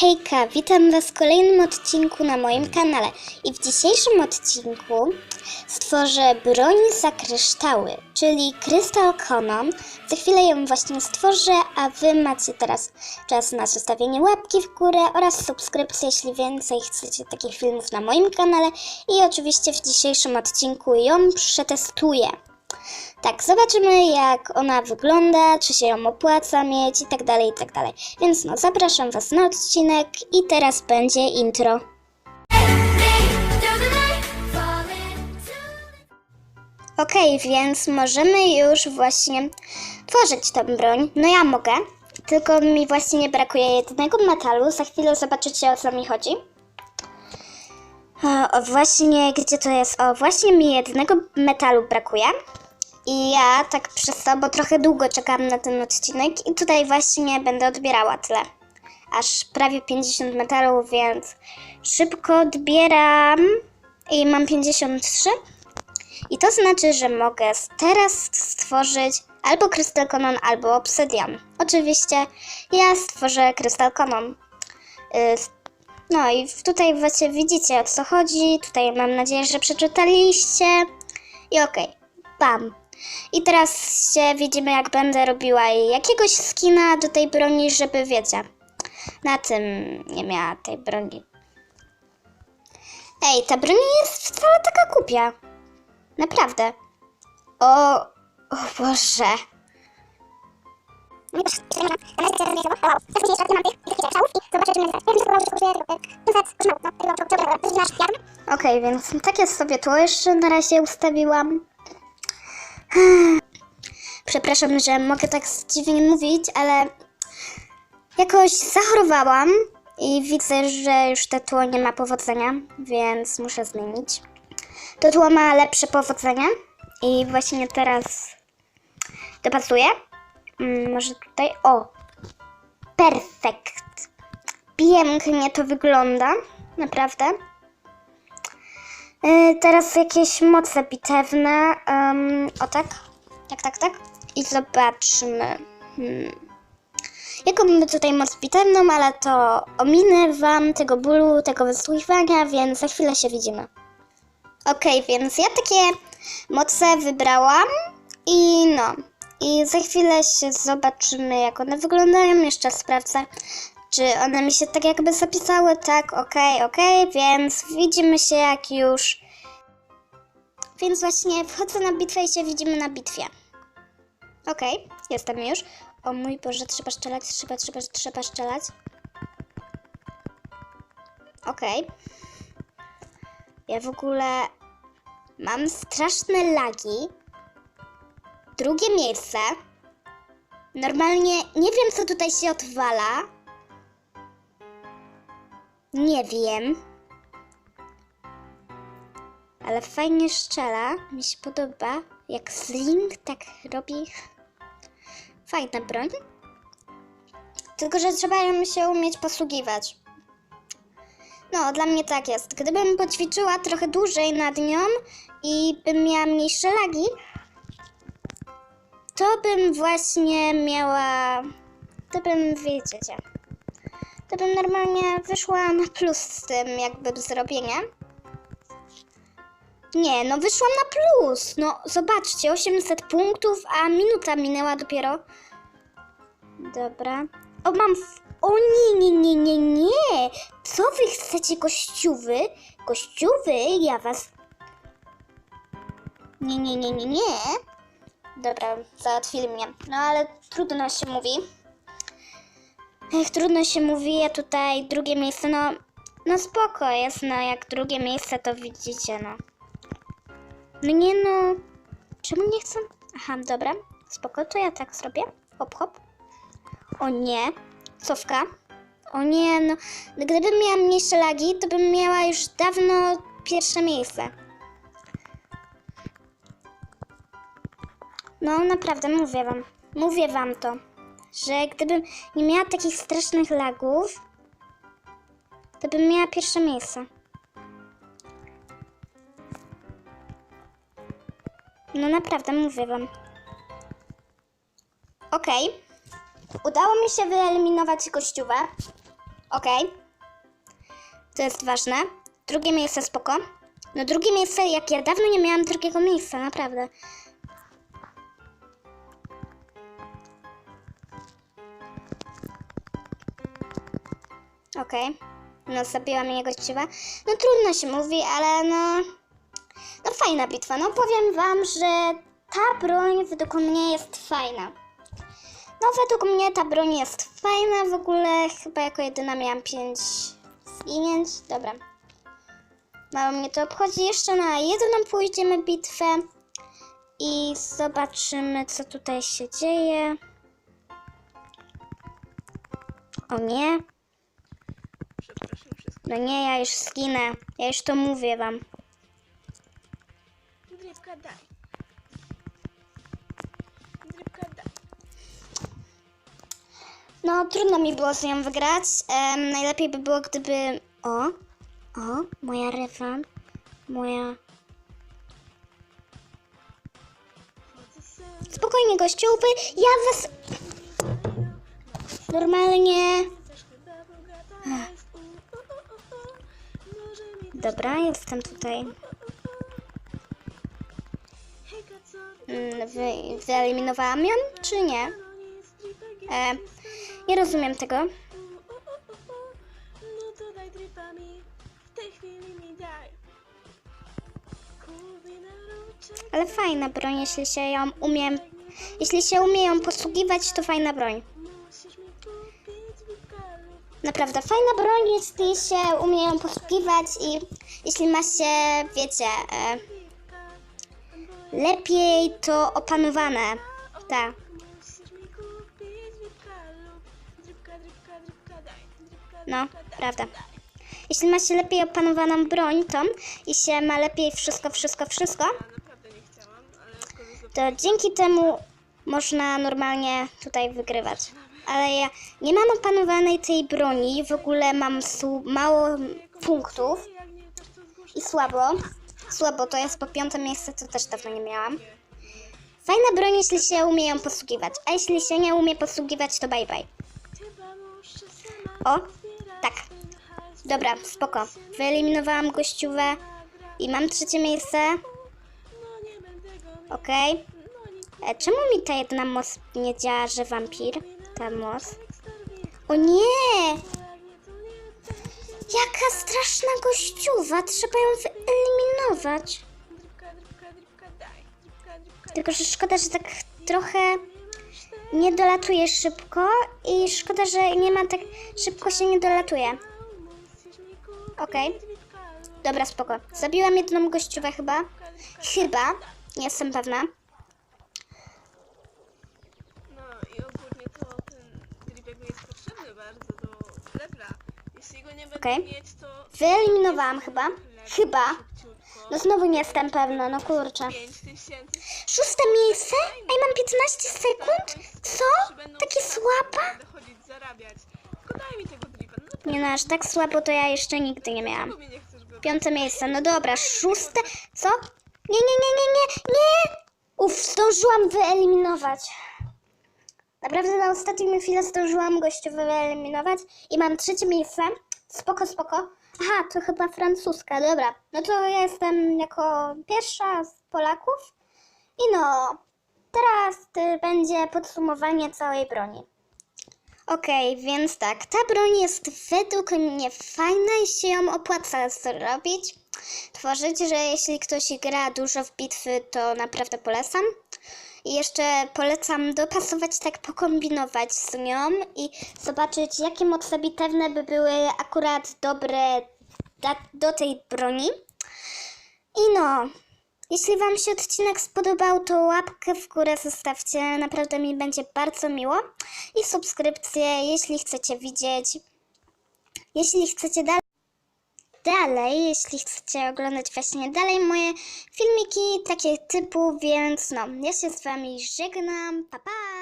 Hejka, witam Was w kolejnym odcinku na moim kanale. I w dzisiejszym odcinku stworzę broń za kryształy, czyli Crystal Conon. Za chwilę ją właśnie stworzę, a Wy macie teraz czas na zostawienie łapki w górę oraz subskrypcję, jeśli więcej chcecie takich filmów na moim kanale. I oczywiście w dzisiejszym odcinku ją przetestuję. Tak, zobaczymy jak ona wygląda, czy się ją opłaca mieć i tak dalej, i tak dalej. Więc no, zapraszam Was na odcinek i teraz będzie intro. Okej, więc możemy już właśnie tworzyć tę broń. No ja mogę, tylko mi właśnie nie brakuje jednego metalu. Za chwilę zobaczycie o co mi chodzi. O właśnie, gdzie to jest? O, właśnie mi jednego metalu brakuje. I ja tak przez to, bo trochę długo czekam na ten odcinek i tutaj właśnie będę odbierała tyle. Aż prawie 50 metalu, więc szybko odbieram i mam 53. I to znaczy, że mogę teraz stworzyć albo Crystal Conon, albo Obsydian. Oczywiście ja stworzę Crystal Conon. Y, No i tutaj właśnie widzicie o co chodzi. Tutaj mam nadzieję, że przeczytaliście. I okej, bam. I teraz się widzimy, jak będę robiła jakiegoś skina do tej broni, żeby wiecie, na tym nie miała tej broni. Ej, ta broń jest wcale taka głupia. Naprawdę. O, o Boże. Okej, więc takie sobie tu jeszcze na razie ustawiłam. Przepraszam, że mogę tak dziwnie mówić, ale jakoś zachorowałam i widzę, że już to tło nie ma powodzenia, więc muszę zmienić. To tło ma lepsze powodzenie i właśnie teraz dopasuję. Mm, może tutaj, o, perfekt. Pięknie to wygląda, naprawdę. Y, teraz jakieś moce bitewne. Um, o tak. Tak, tak, tak. I zobaczmy. Hmm. Jaką mamy tutaj moc bitewną, ale to ominę wam tego bólu, tego wysłuchiwania, więc za chwilę się widzimy. Okej, więc ja takie moce wybrałam i no. I za chwilę się zobaczymy, jak one wyglądają. Jeszcze sprawdzę, czy one mi się tak jakby zapisały. Tak, okej, okej, więc widzimy się jak już. Więc właśnie wchodzę na bitwę i się widzimy na bitwie. Okej, jestem już. O mój Boże, trzeba strzelać, trzeba, trzeba, trzeba strzelać. Okej. Ja w ogóle mam straszne lagi. Drugie miejsce. Normalnie nie wiem, co tutaj się odwala. Nie wiem. Ale fajnie strzela. Mi się podoba. Jak Sling tak robi. Fajna broń. Tylko, że trzeba ją się umieć posługiwać. No, dla mnie tak jest. Gdybym poćwiczyła trochę dłużej nad nią i bym miała mniejsze lagi, to bym właśnie miała. To bym, wiecie, to bym normalnie wyszła na plus z tym, jakby zrobienie. Nie, no wyszłam na plus. No, zobaczcie, 800 punktów, a minuta minęła dopiero. Dobra. O, mam. W... O nie, nie, nie, nie, nie. Co wy chcecie, gościuwy? Gościuwy, ja was. Nie, nie, nie, nie, nie. Dobra, załatwili mnie. No ale trudno się mówi. Ech, trudno się mówi, ja tutaj drugie miejsce, no, no spoko jest, no jak drugie miejsce to widzicie, no. Mnie no, czemu nie chcę? Aha, dobra, spoko, to ja tak zrobię, hop, hop. O nie, cofka. O nie, no, gdybym miała mniejsze lagi, to bym miała już dawno pierwsze miejsce. No naprawdę, mówię wam, mówię wam to, że gdybym nie miała takich strasznych lagów, to bym miała pierwsze miejsce. No naprawdę, mówię wam. Okej. Udało mi się wyeliminować gościówę. Okej. To jest ważne. Drugie miejsce spoko. No drugie miejsce, jak ja dawno nie miałam drugiego miejsca, naprawdę. Okej. No zabiła mnie gościwa. No trudno się mówi, ale no... No fajna bitwa. No powiem wam, że ta broń według mnie jest fajna. No według mnie ta broń jest fajna. W ogóle chyba jako jedyna miałam 5 zginięć. Dobra. Mało mnie to obchodzi. Jeszcze na jedną pójdziemy bitwę. I zobaczymy, co tutaj się dzieje. O nie. Przepraszam wszystkich. No nie, ja już zginę. Ja już to mówię wam. Daj. Daj. No, trudno mi było z nią wygrać. Em, najlepiej by było, gdyby. O, o, moja rewa. Moja. Spokojnie, gościuby. Ja was. Normalnie. Dobra, jestem tutaj. Mm, Wy, wyeliminowałam ją, czy nie? E, nie rozumiem tego. No Ale fajna broń, jeśli się ją umiem. Jeśli się umie ją posługiwać, to fajna broń. Naprawdę fajna broń, jeśli się umie ją posługiwać i jeśli ma się, wiecie, e, lepiej to opanowane. Tak. No, prawda. Jeśli ma się lepiej opanowaną broń, tą i się ma lepiej wszystko, wszystko, wszystko, to dzięki temu można normalnie tutaj wygrywać. Ale ja nie mam opanowanej tej broni, w ogóle mam mało punktów i słabo. Słabo to jest po piąte miejsce, to też dawno nie miałam. Fajna broń, jeśli się umie ją posługiwać, a jeśli się nie umie posługiwać, to bye bye. O, tak. Dobra, spoko. Wyeliminowałam gościówę i mam trzecie miejsce. Okej. nic E, Czemu mi ta jedna moc nie działa, że wampir? Starwi. O nie! Jaka straszna gościuwa! Trzeba ją wyeliminować. Tylko, że szkoda, że tak trochę nie dolatuje szybko i szkoda, że nie ma tak szybko się nie dolatuje. Okej. dripka. Dobra, spoko. Zabiłam jedną gościówę chyba. Chyba. Nie jestem pewna. No i ogólnie to ten dripek mi jest potrzebny bardzo do levela. Jeśli go nie będę Okej. Wyeliminowałam chyba. Chyba. szybciutko. No znowu nie jestem pewna, no kurczę. 5 tysięcy. Szóste miejsce? Ej, mam 15 sekund? Co? Takie słaba? No Nie no, aż tak słabo to ja jeszcze nigdy nie miałam. Piąte miejsce, no dobra, szóste. Co? Nie, nie, nie, nie, nie, nie! Uff, zdążyłam wyeliminować. Naprawdę na ostatnią chwilę zdążyłam gościu wyeliminować i mam trzecie miejsce. Spoko, spoko. Aha, to chyba francuska, dobra. No to ja jestem jako pierwsza z Polaków. I no, teraz y, będzie podsumowanie całej broni. Okej, więc tak, ta broń jest według mnie fajna i się ją opłaca zrobić, tworzyć, że jeśli ktoś gra dużo w bitwy, to naprawdę polecam. Jeszcze polecam dopasować, tak pokombinować z nią i zobaczyć, jakie moce bitewne by były akurat dobre do tej broni. I no, jeśli Wam się odcinek spodobał, to łapkę w górę zostawcie, naprawdę mi będzie bardzo miło. I subskrypcję, jeśli chcecie widzieć. Jeśli chcecie dalej, dalej, jeśli chcecie oglądać właśnie dalej moje filmiki takie typu, więc no, ja się z Wami żegnam, pa pa!